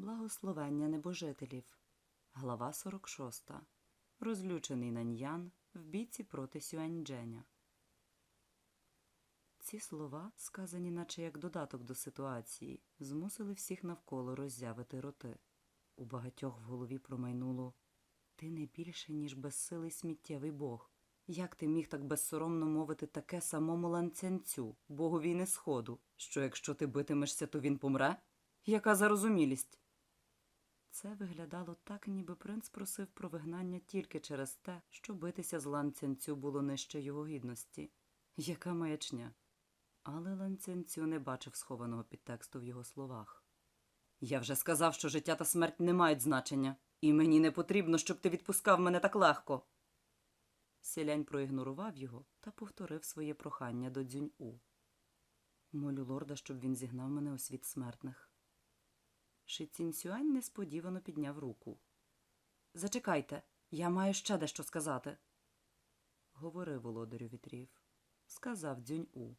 Благословення небожителів. Глава 46. Розлючений Наньян в бійці проти Сюаньдженя. Ці слова, сказані наче як додаток до ситуації, змусили всіх навколо роззявити роти. У багатьох в голові промайнуло Ти не більше, ніж безсилий сміттєвий бог. Як ти міг так безсоромно мовити таке самому ланцянцю, богу війни сходу, що якщо ти битимешся, то він помре? Яка зарозумілість? Це виглядало так, ніби принц просив про вигнання тільки через те, що битися з ланцянцю було нижче його гідності. Яка маячня? Але ланцянцю не бачив схованого підтексту в його словах. Я вже сказав, що життя та смерть не мають значення, і мені не потрібно, щоб ти відпускав мене так легко. Селянь проігнорував його та повторив своє прохання до дзюнь-у. Молю лорда, щоб він зігнав мене у світ смертних. Ши Цінсюань несподівано підняв руку. Зачекайте, я маю ще дещо сказати. Говори, володарю вітрів, сказав дзюнь-у.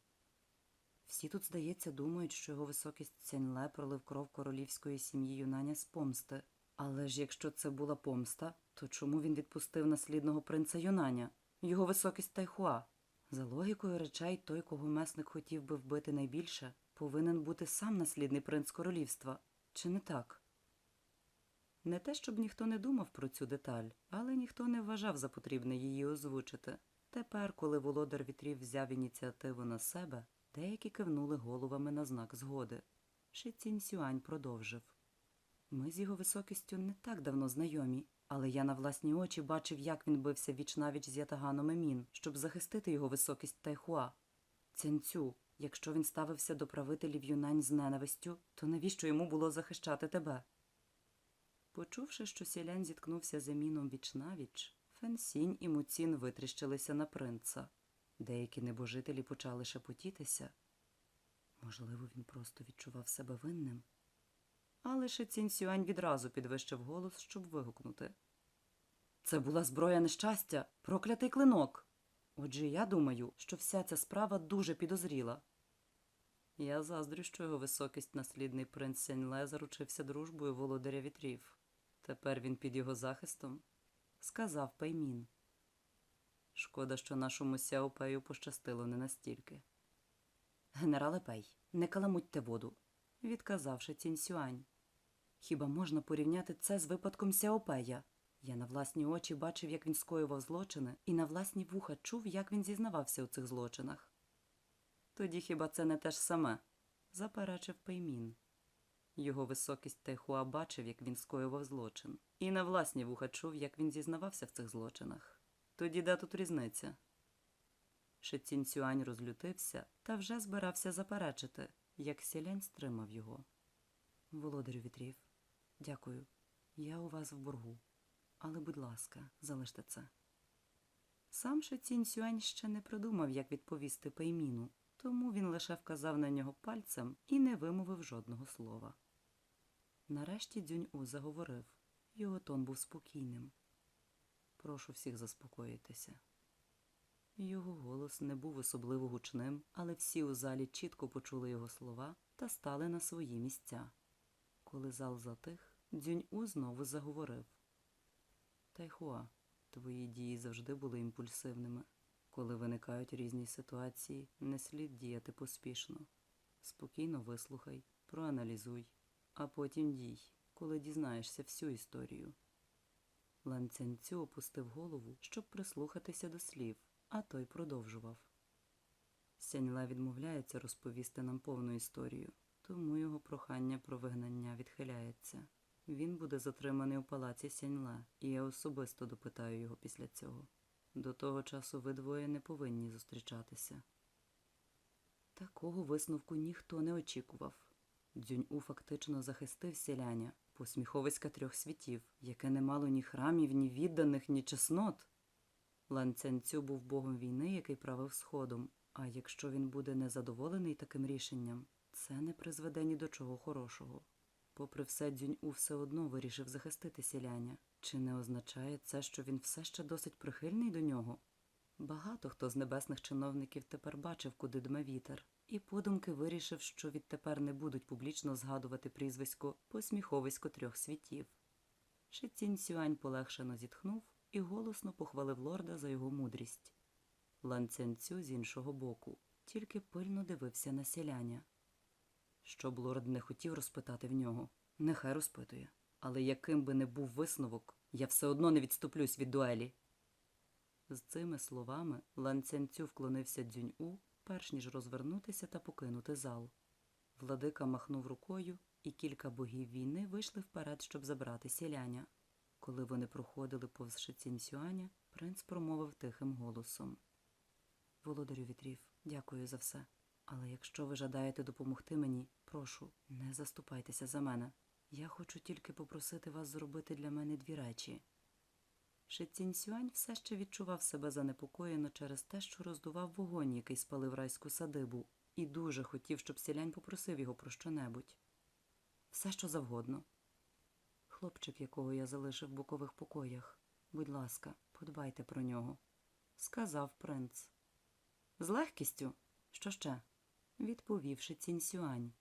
Всі тут, здається, думають, що його високість Цяньле пролив кров королівської сім'ї юнаня з помсти. Але ж якщо це була помста, то чому він відпустив наслідного принца юнаня, його високість Тайхуа? За логікою речей, той, кого месник хотів би вбити найбільше, повинен бути сам наслідний принц королівства. Чи не так? Не те, щоб ніхто не думав про цю деталь, але ніхто не вважав за потрібне її озвучити. Тепер, коли володар вітрів взяв ініціативу на себе, деякі кивнули головами на знак згоди. Ши Цінь-Сюань продовжив. Ми з його високістю не так давно знайомі, але я на власні очі бачив, як він бився віч-навіч з ятаганом Емін, щоб захистити його високість Тайхуа. Цянцю, якщо він ставився до правителів юнань з ненавистю, то навіщо йому було захищати тебе? Почувши, що сілянь зіткнувся з Еміном віч-навіч, Фенсінь і Муцін витріщилися на принца. Деякі небожителі почали шепотітися. Можливо, він просто відчував себе винним. Але ще Цінь-Сюань відразу підвищив голос, щоб вигукнути. Це була зброя нещастя, проклятий клинок. Отже, я думаю, що вся ця справа дуже підозріла. Я заздрю, що його високість наслідний принц Сяньле заручився дружбою володаря вітрів. Тепер він під його захистом, сказав Пеймін. Шкода, що нашому Сяопею пощастило не настільки. Генерале Пей, не каламутьте воду, відказавши Цінь-Сюань. Хіба можна порівняти це з випадком Сяопея? Я на власні очі бачив, як він скоював злочини, і на власні вуха чув, як він зізнавався у цих злочинах. Тоді хіба це не те ж саме? заперечив Пеймін. Його високість Тайхуа бачив, як він скоював злочин, і на власні вуха чув, як він зізнавався в цих злочинах. Тоді де тут різниця? Шицінь Сюань розлютився та вже збирався заперечити, як сілянь стримав його. Володарю вітрів, дякую. Я у вас в боргу. Але, будь ласка, залиште це. Сам Шицінь Сюань ще не придумав, як відповісти Пейміну, тому він лише вказав на нього пальцем і не вимовив жодного слова. Нарешті Дзюнь-У заговорив. Його тон був спокійним. Прошу всіх заспокоїтися. Його голос не був особливо гучним, але всі у залі чітко почули його слова та стали на свої місця. Коли зал затих, Дзюнь-У знову заговорив. Тайхуа, твої дії завжди були імпульсивними. Коли виникають різні ситуації, не слід діяти поспішно. Спокійно вислухай, проаналізуй, а потім дій, коли дізнаєшся всю історію. Лан Цянцю опустив голову, щоб прислухатися до слів, а той продовжував. Сяньла відмовляється розповісти нам повну історію, тому його прохання про вигнання відхиляється. Він буде затриманий у палаці Сяньла, і я особисто допитаю його після цього. До того часу ви двоє не повинні зустрічатися. Такого висновку ніхто не очікував. Дзюнь-У фактично захистив селяня, посміховиська трьох світів, яке не мало ні храмів, ні відданих, ні чеснот. Лан Цянцю був богом війни, який правив сходом, а якщо він буде незадоволений таким рішенням, це не призведе ні до чого хорошого. Попри все, Дзюнь-У все одно вирішив захистити селяня. Чи не означає це, що він все ще досить прихильний до нього? Багато хто з небесних чиновників тепер бачив, куди дме вітер, і подумки вирішив, що відтепер не будуть публічно згадувати прізвисько посміховисько трьох світів. Шицінь Сюань полегшено зітхнув і голосно похвалив лорда за його мудрість. Лан Цянцю з іншого боку тільки пильно дивився на селяня. Щоб лорд не хотів розпитати в нього, нехай розпитує. Але яким би не був висновок, я все одно не відступлюсь від дуелі. З цими словами Лан Цянцю вклонився дзюнь-у, перш ніж розвернутися та покинути зал. Владика махнув рукою, і кілька богів війни вийшли вперед, щоб забрати сіляня. Коли вони проходили повз Шицінь Сюаня, принц промовив тихим голосом. Володарю вітрів, дякую за все. Але якщо ви жадаєте допомогти мені, прошу, не заступайтеся за мене. Я хочу тільки попросити вас зробити для мене дві речі. Шицінь Сюань все ще відчував себе занепокоєно через те, що роздував вогонь, який спалив райську садибу, і дуже хотів, щоб сілянь попросив його про щонебудь. Все, що завгодно. Хлопчик, якого я залишив в бокових покоях, будь ласка, подбайте про нього, сказав принц. З легкістю. Що ще? відповівши Цінь-Сюань.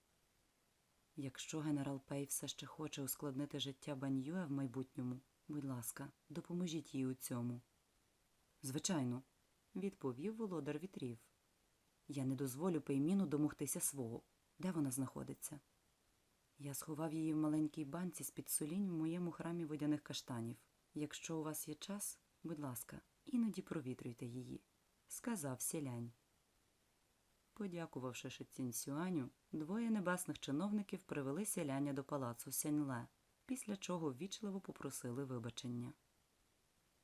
Якщо генерал Пей все ще хоче ускладнити життя Баньюе в майбутньому, будь ласка, допоможіть їй у цьому. Звичайно, відповів володар вітрів. Я не дозволю Пейміну домогтися свого. Де вона знаходиться? Я сховав її в маленькій банці з-під солінь в моєму храмі водяних каштанів. Якщо у вас є час, будь ласка, іноді провітрюйте її, сказав сілянь. Подякувавши Шицінь Сюаню, двоє небесних чиновників привели селяня до палацу Сяньле, після чого ввічливо попросили вибачення.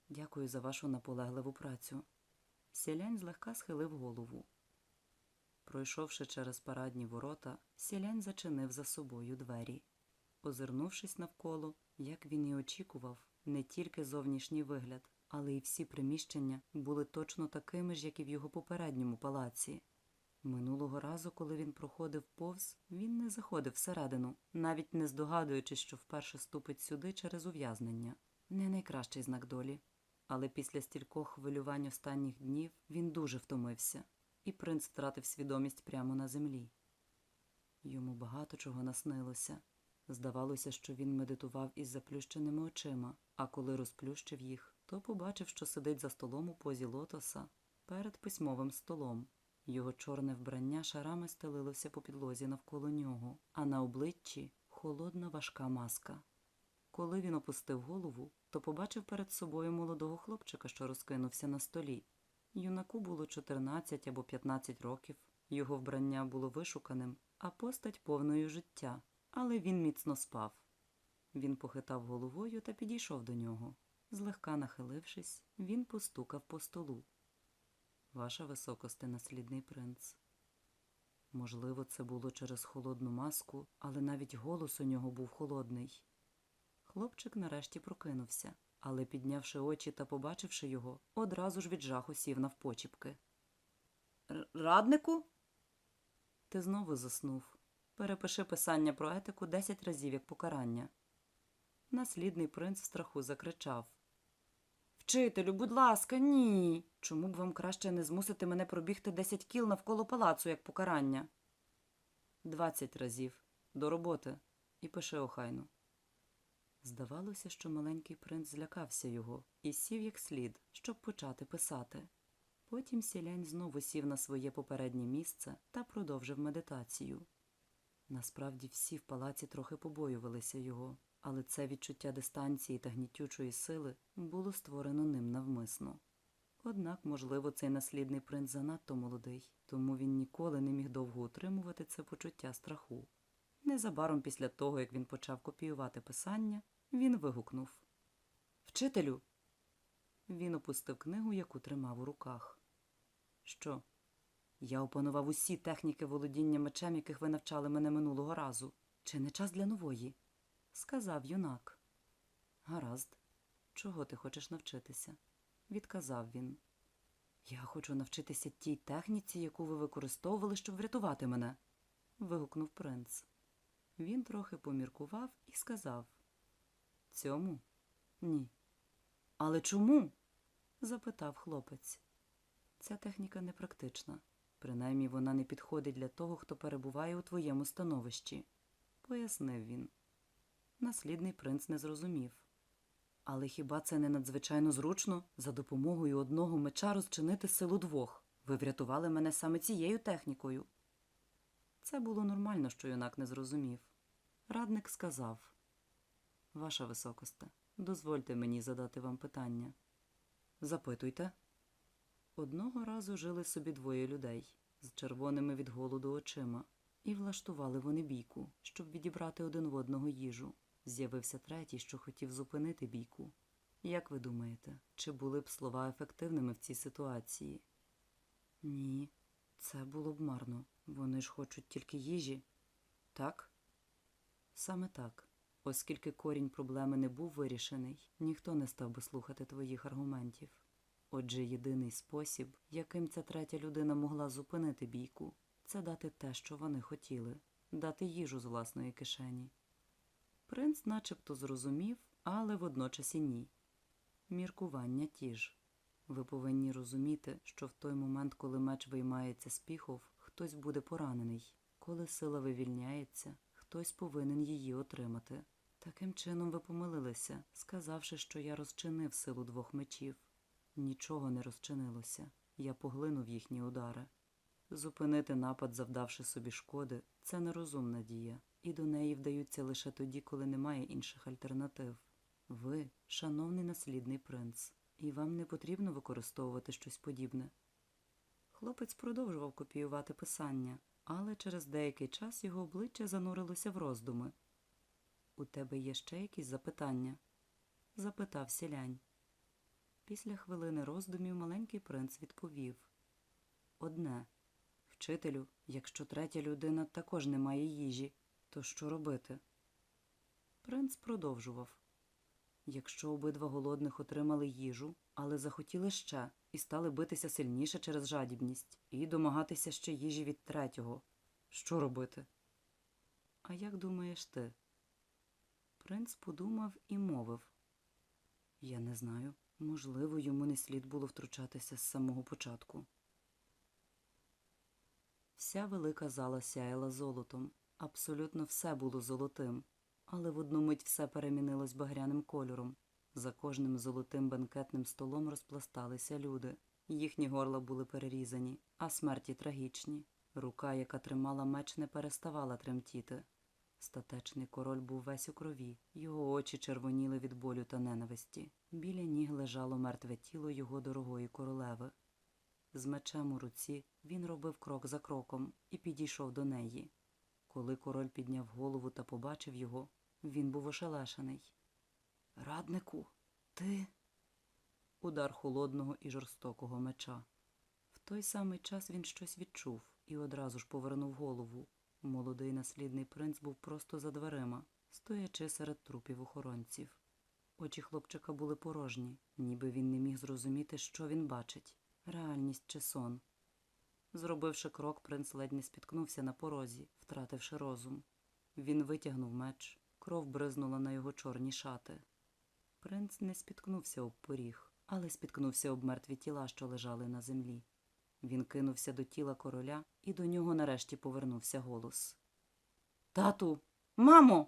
Дякую за вашу наполегливу працю. Сілянь злегка схилив голову. Пройшовши через парадні ворота, сілянь зачинив за собою двері. Озирнувшись навколо, як він і очікував, не тільки зовнішній вигляд, але й всі приміщення були точно такими ж, як і в його попередньому палаці. Минулого разу, коли він проходив повз, він не заходив всередину, навіть не здогадуючись, що вперше ступить сюди через ув'язнення. Не найкращий знак долі. Але після стількох хвилювань останніх днів він дуже втомився, і принц втратив свідомість прямо на землі. Йому багато чого наснилося. Здавалося, що він медитував із заплющеними очима, а коли розплющив їх, то побачив, що сидить за столом у позі лотоса перед письмовим столом. Його чорне вбрання шарами стелилося по підлозі навколо нього, а на обличчі холодна важка маска. Коли він опустив голову, то побачив перед собою молодого хлопчика, що розкинувся на столі. Юнаку було 14 або 15 років, його вбрання було вишуканим, а постать повною життя, але він міцно спав. Він похитав головою та підійшов до нього. Злегка нахилившись, він постукав по столу. Ваша високосте, наслідний принц. Можливо, це було через холодну маску, але навіть голос у нього був холодний. Хлопчик нарешті прокинувся, але, піднявши очі та побачивши його, одразу ж від жаху сів навпочіпки. Раднику? Ти знову заснув. Перепиши писання про етику десять разів як покарання. Наслідний принц в страху закричав. Вчителю, будь ласка, ні. Чому б вам краще не змусити мене пробігти десять кіл навколо палацу як покарання? Двадцять разів. До роботи. І пиши охайно. Здавалося, що маленький принц злякався його і сів як слід, щоб почати писати. Потім сілянь знову сів на своє попереднє місце та продовжив медитацію. Насправді всі в палаці трохи побоювалися його, але це відчуття дистанції та гнітючої сили було створено ним навмисно. Однак, можливо, цей наслідний принц занадто молодий, тому він ніколи не міг довго утримувати це почуття страху. Незабаром після того, як він почав копіювати писання, він вигукнув Вчителю. Він опустив книгу, яку тримав у руках. Що? Я опанував усі техніки володіння мечем, яких ви навчали мене минулого разу. Чи не час для нової? Сказав юнак. Гаразд, чого ти хочеш навчитися? відказав він. Я хочу навчитися тій техніці, яку ви використовували, щоб врятувати мене. вигукнув принц. Він трохи поміркував і сказав Цьому? Ні. Але чому? запитав хлопець. Ця техніка непрактична. Принаймні вона не підходить для того, хто перебуває у твоєму становищі, пояснив він. Наслідний принц не зрозумів. Але хіба це не надзвичайно зручно за допомогою одного меча розчинити силу двох? Ви врятували мене саме цією технікою. Це було нормально, що юнак не зрозумів. Радник сказав Ваша високосте, дозвольте мені задати вам питання. Запитуйте. Одного разу жили собі двоє людей з червоними від голоду очима, і влаштували вони бійку, щоб відібрати один в одного їжу. З'явився третій, що хотів зупинити бійку. Як ви думаєте, чи були б слова ефективними в цій ситуації? Ні, це було б марно. Вони ж хочуть тільки їжі. Так? Саме так. Оскільки корінь проблеми не був вирішений, ніхто не став би слухати твоїх аргументів. Отже, єдиний спосіб, яким ця третя людина могла зупинити бійку, це дати те, що вони хотіли дати їжу з власної кишені. Принц начебто зрозумів, але водночас і ні. Міркування ті ж. Ви повинні розуміти, що в той момент, коли меч виймається з піхов, хтось буде поранений. Коли сила вивільняється, хтось повинен її отримати. Таким чином ви помилилися, сказавши, що я розчинив силу двох мечів. Нічого не розчинилося. Я поглинув їхні удари. Зупинити напад, завдавши собі шкоди, це нерозумна дія, і до неї вдаються лише тоді, коли немає інших альтернатив. Ви, шановний наслідний принц, і вам не потрібно використовувати щось подібне. Хлопець продовжував копіювати писання, але через деякий час його обличчя занурилося в роздуми. У тебе є ще якісь запитання? запитав сілянь. Після хвилини роздумів маленький принц відповів Одне. Вчителю, якщо третя людина також не має їжі, то що робити? Принц продовжував Якщо обидва голодних отримали їжу, але захотіли ще і стали битися сильніше через жадібність і домагатися ще їжі від третього, що робити? А як думаєш ти? Принц подумав і мовив Я не знаю. Можливо, йому не слід було втручатися з самого початку. Вся велика зала сяяла золотом. Абсолютно все було золотим, але в одну мить все перемінилось багряним кольором. За кожним золотим бенкетним столом розпласталися люди. Їхні горла були перерізані, а смерті трагічні. Рука, яка тримала меч, не переставала тремтіти. Статечний король був весь у крові, його очі червоніли від болю та ненависті. Біля ніг лежало мертве тіло його дорогої королеви. З мечем у руці він робив крок за кроком і підійшов до неї. Коли король підняв голову та побачив його, він був ошелешений. Раднику, ти. Удар холодного і жорстокого меча. В той самий час він щось відчув і одразу ж повернув голову. Молодий наслідний принц був просто за дверима, стоячи серед трупів охоронців. Очі хлопчика були порожні, ніби він не міг зрозуміти, що він бачить реальність чи сон. Зробивши крок, принц ледь не спіткнувся на порозі, втративши розум. Він витягнув меч, кров бризнула на його чорні шати. Принц не спіткнувся об поріг, але спіткнувся об мертві тіла, що лежали на землі. Він кинувся до тіла короля, і до нього нарешті повернувся голос. Тату, мамо.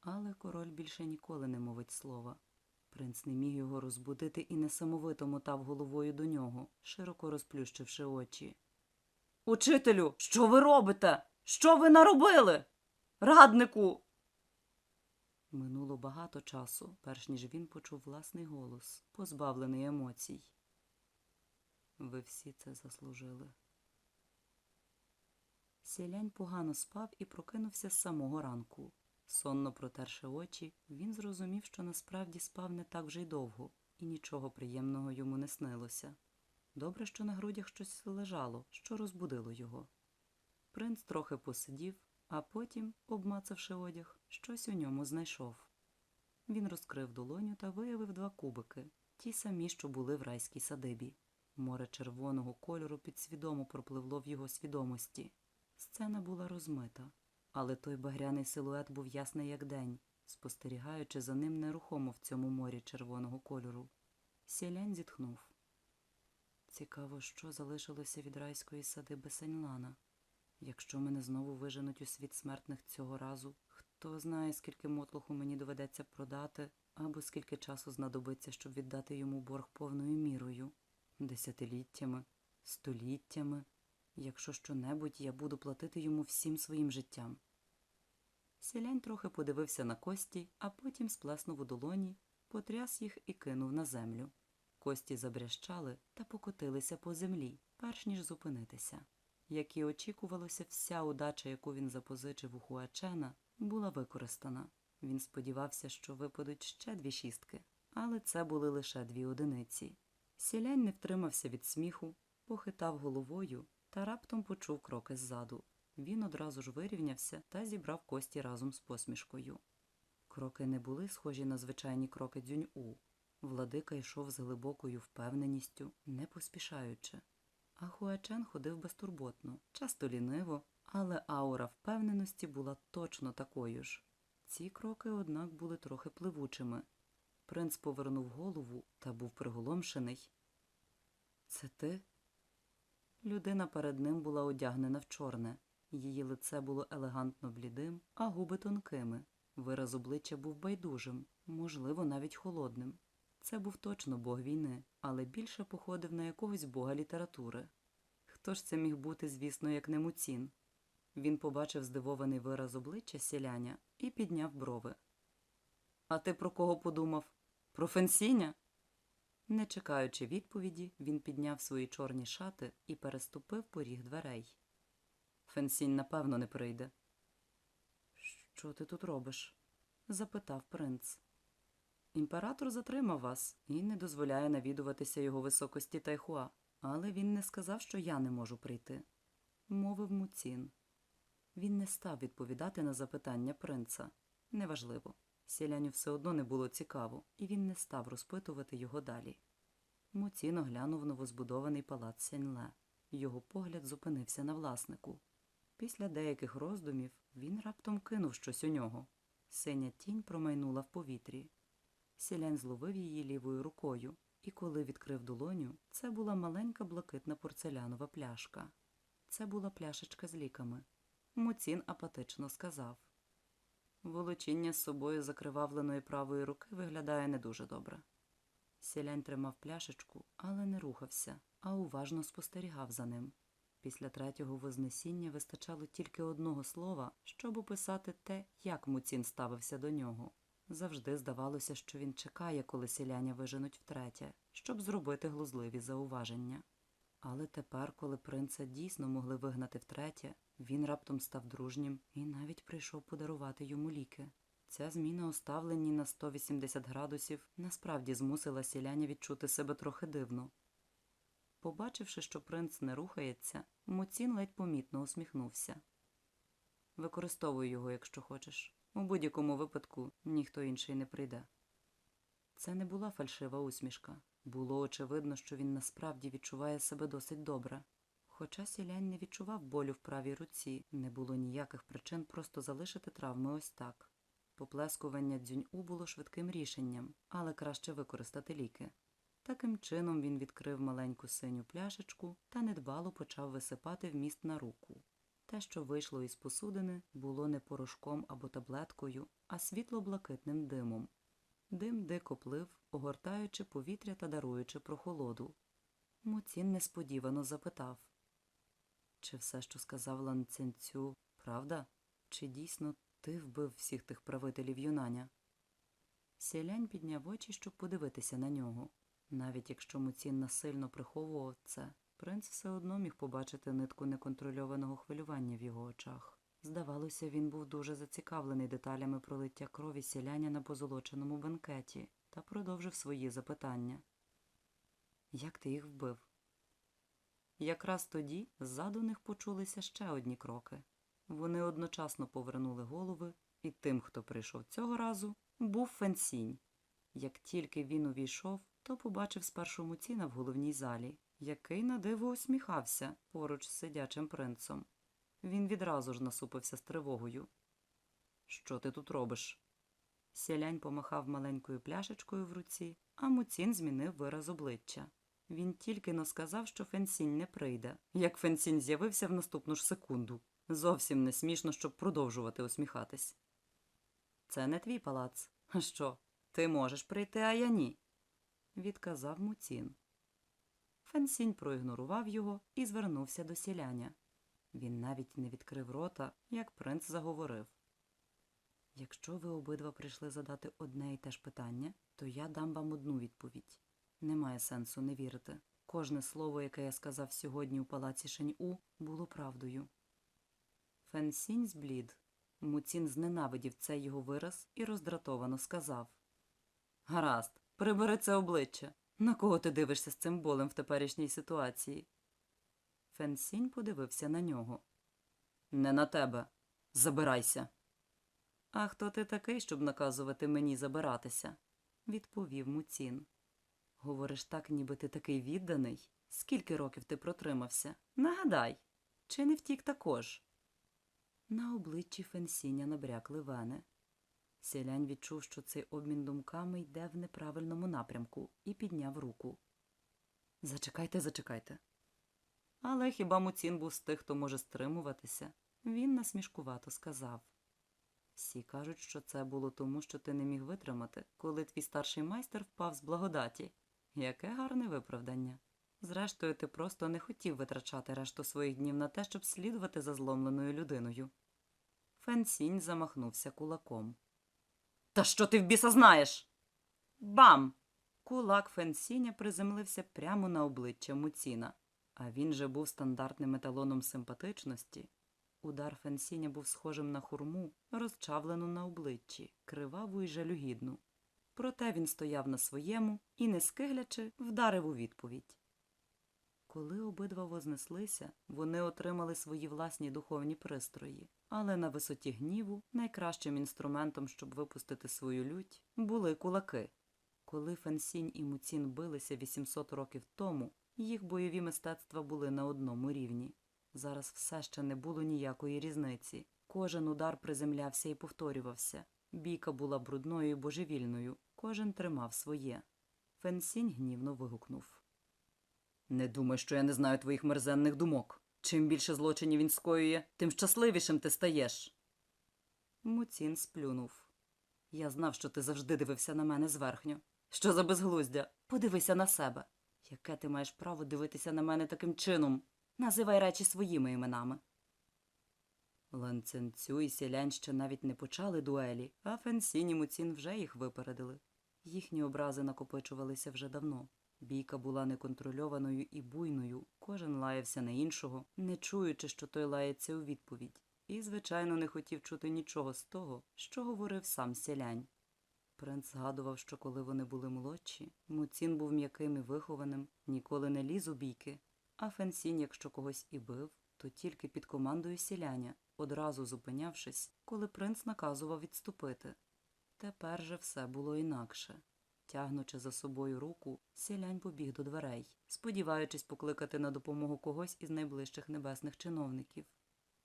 Але король більше ніколи не мовить слова. Принц не міг його розбудити і несамовито мотав головою до нього, широко розплющивши очі. Учителю, що ви робите? Що ви наробили? Раднику. Минуло багато часу, перш ніж він почув власний голос, позбавлений емоцій. Ви всі це заслужили. Сілянь погано спав і прокинувся з самого ранку. Сонно протерши очі, він зрозумів, що насправді спав не так вже й довго, і нічого приємного йому не снилося. Добре, що на грудях щось лежало, що розбудило його. Принц трохи посидів, а потім, обмацавши одяг, щось у ньому знайшов. Він розкрив долоню та виявив два кубики, ті самі, що були в райській садибі. Море червоного кольору підсвідомо пропливло в його свідомості. Сцена була розмита, але той багряний силует був ясний як день, спостерігаючи за ним нерухомо в цьому морі червоного кольору. Сілянь зітхнув. Цікаво, що залишилося від райської садиби Сеньлана. Якщо мене знову виженуть у світ смертних цього разу, хто знає, скільки мотлуху мені доведеться продати, або скільки часу знадобиться, щоб віддати йому борг повною мірою, десятиліттями, століттями. Якщо щонебудь, я буду платити йому всім своїм життям. Селянь трохи подивився на кості, а потім сплеснув у долоні, потряс їх і кинув на землю. Кості забрящали та покотилися по землі, перш ніж зупинитися. Як і очікувалося, вся удача, яку він запозичив у Хуачена, була використана. Він сподівався, що випадуть ще дві шістки, але це були лише дві одиниці. Сілянь не втримався від сміху, похитав головою та раптом почув кроки ззаду. Він одразу ж вирівнявся та зібрав кості разом з посмішкою. Кроки не були схожі на звичайні кроки дзюнь-у. Владика йшов з глибокою впевненістю, не поспішаючи. А Хуачен ходив безтурботно, часто ліниво, але аура впевненості була точно такою ж. Ці кроки, однак, були трохи пливучими. Принц повернув голову та був приголомшений. Це ти? Людина перед ним була одягнена в чорне. Її лице було елегантно блідим, а губи тонкими. Вираз обличчя був байдужим, можливо, навіть холодним. Це був точно бог війни, але більше походив на якогось бога літератури. Хто ж це міг бути, звісно, як не Муцін? Він побачив здивований вираз обличчя сіляня і підняв брови. А ти про кого подумав? Про фенсіня? Не чекаючи відповіді, він підняв свої чорні шати і переступив поріг дверей. Фенсінь, напевно, не прийде. Що ти тут робиш? запитав принц. Імператор затримав вас і не дозволяє навідуватися його високості Тайхуа, але він не сказав, що я не можу прийти, мовив Муцін. Він не став відповідати на запитання принца. Неважливо. Сіляню все одно не було цікаво, і він не став розпитувати його далі. Муцін оглянув новозбудований палац Сяньле. Його погляд зупинився на власнику. Після деяких роздумів він раптом кинув щось у нього. Синя тінь промайнула в повітрі. Сілянь зловив її лівою рукою, і коли відкрив долоню, це була маленька блакитна порцелянова пляшка. Це була пляшечка з ліками. Муцін апатично сказав. Волочіння з собою закривавленої правої руки виглядає не дуже добре. Сілянь тримав пляшечку, але не рухався, а уважно спостерігав за ним. Після третього вознесіння вистачало тільки одного слова, щоб описати те, як Муцін ставився до нього. Завжди здавалося, що він чекає, коли селяня виженуть втретє, щоб зробити глузливі зауваження. Але тепер, коли принца дійсно могли вигнати втретє, він раптом став дружнім і навіть прийшов подарувати йому ліки. Ця зміна у ставленні на 180 градусів насправді змусила сіляня відчути себе трохи дивно. Побачивши, що принц не рухається, Муцін ледь помітно усміхнувся. Використовуй його, якщо хочеш. У будь-якому випадку ніхто інший не прийде. Це не була фальшива усмішка. Було очевидно, що він насправді відчуває себе досить добре. Хоча сілянь не відчував болю в правій руці, не було ніяких причин просто залишити травми ось так. Поплескування дзюнь-у було швидким рішенням, але краще використати ліки. Таким чином він відкрив маленьку синю пляшечку та недбало почав висипати вміст на руку. Те, що вийшло із посудини, було не порошком або таблеткою, а світло-блакитним димом. Дим дико плив, огортаючи повітря та даруючи прохолоду. Муцін несподівано запитав чи все, що сказав Лан Цянцю, правда? Чи дійсно ти вбив всіх тих правителів юнаня? Сілянь підняв очі, щоб подивитися на нього. Навіть якщо Муцін насильно приховував це, принц все одно міг побачити нитку неконтрольованого хвилювання в його очах. Здавалося, він був дуже зацікавлений деталями пролиття крові сіляня на позолоченому бенкеті та продовжив свої запитання. Як ти їх вбив? Якраз тоді ззаду них почулися ще одні кроки. Вони одночасно повернули голови, і тим, хто прийшов цього разу, був Фенсінь. Як тільки він увійшов, то побачив спершу Муціна в головній залі, який на диво усміхався поруч з сидячим принцем. Він відразу ж насупився з тривогою. Що ти тут робиш? Сілянь помахав маленькою пляшечкою в руці, а Муцін змінив вираз обличчя. Він тільки но сказав, що Фенсінь не прийде, як Фенсінь з'явився в наступну ж секунду. Зовсім не смішно, щоб продовжувати усміхатись. Це не твій палац. А Що? Ти можеш прийти, а я ні, відказав Муцін. Фенсінь проігнорував його і звернувся до сіляня. Він навіть не відкрив рота, як принц заговорив. Якщо ви обидва прийшли задати одне і те ж питання, то я дам вам одну відповідь. Немає сенсу не вірити. Кожне слово, яке я сказав сьогодні у палаці Шень-У, було правдою. Фенсінь зблід. Муцін зненавидів цей його вираз і роздратовано сказав Гаразд, прибери це обличчя. На кого ти дивишся з цим болем в теперішній ситуації? Фенсінь подивився на нього. Не на тебе. Забирайся. А хто ти такий, щоб наказувати мені забиратися? відповів Муцін. Говориш так, ніби ти такий відданий. Скільки років ти протримався? Нагадай, чи не втік також? На обличчі Фенсіня набрякли вени. Селянь відчув, що цей обмін думками йде в неправильному напрямку, і підняв руку. Зачекайте, зачекайте. Але хіба Муцін був з тих, хто може стримуватися? Він насмішкувато сказав. Всі кажуть, що це було тому, що ти не міг витримати, коли твій старший майстер впав з благодаті. Яке гарне виправдання. Зрештою, ти просто не хотів витрачати решту своїх днів на те, щоб слідувати за зломленою людиною. Фенсінь замахнувся кулаком. Та що ти в біса знаєш? Бам! Кулак Фенсіня приземлився прямо на обличчя Муціна, а він же був стандартним еталоном симпатичності. Удар Фенсіня був схожим на хурму, розчавлену на обличчі, криваву і жалюгідну. Проте він стояв на своєму і, не скиглячи, вдарив у відповідь. Коли обидва вознеслися, вони отримали свої власні духовні пристрої, але на висоті гніву найкращим інструментом, щоб випустити свою лють, були кулаки. Коли Фенсінь і Муцін билися 800 років тому, їх бойові мистецтва були на одному рівні. Зараз все ще не було ніякої різниці. Кожен удар приземлявся і повторювався. Бійка була брудною і божевільною, кожен тримав своє. Фенсінь гнівно вигукнув. Не думай, що я не знаю твоїх мерзенних думок. Чим більше злочинів він скоює, тим щасливішим ти стаєш. Муцін сплюнув. Я знав, що ти завжди дивився на мене зверхньо. Що за безглуздя? Подивися на себе. Яке ти маєш право дивитися на мене таким чином? Називай речі своїми іменами. Ланценцю і сілянь ще навіть не почали дуелі, а Фенсінь і Муцін вже їх випередили. Їхні образи накопичувалися вже давно. Бійка була неконтрольованою і буйною, кожен лаявся на іншого, не чуючи, що той лається у відповідь, і, звичайно, не хотів чути нічого з того, що говорив сам сілянь. Принц згадував, що коли вони були молодші, Муцін був м'яким і вихованим, ніколи не ліз у бійки, а Фенсінь, якщо когось і бив, то тільки під командою сіляня, одразу зупинявшись, коли принц наказував відступити. Тепер же все було інакше. Тягнучи за собою руку, сілянь побіг до дверей, сподіваючись покликати на допомогу когось із найближчих небесних чиновників.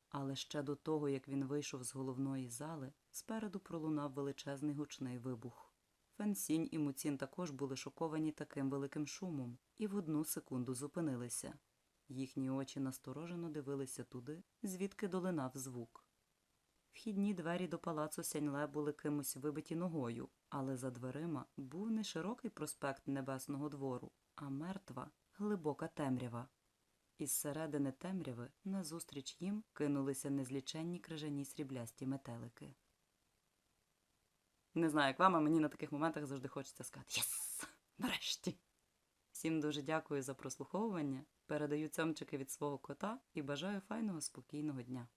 Але ще до того, як він вийшов з головної зали, спереду пролунав величезний гучний вибух. Фенсінь і Муцін також були шоковані таким великим шумом і в одну секунду зупинилися. Їхні очі насторожено дивилися туди, звідки долинав звук. Вхідні двері до палацу Сяньле були кимось вибиті ногою, але за дверима був не широкий проспект Небесного двору, а мертва, глибока темрява. Із середини темряви назустріч їм кинулися незліченні крижані сріблясті метелики. Не знаю, як вам, а мені на таких моментах завжди хочеться сказати Єс! Нарешті! Всім дуже дякую за прослуховування. Передаю цьомчики від свого кота і бажаю файного спокійного дня.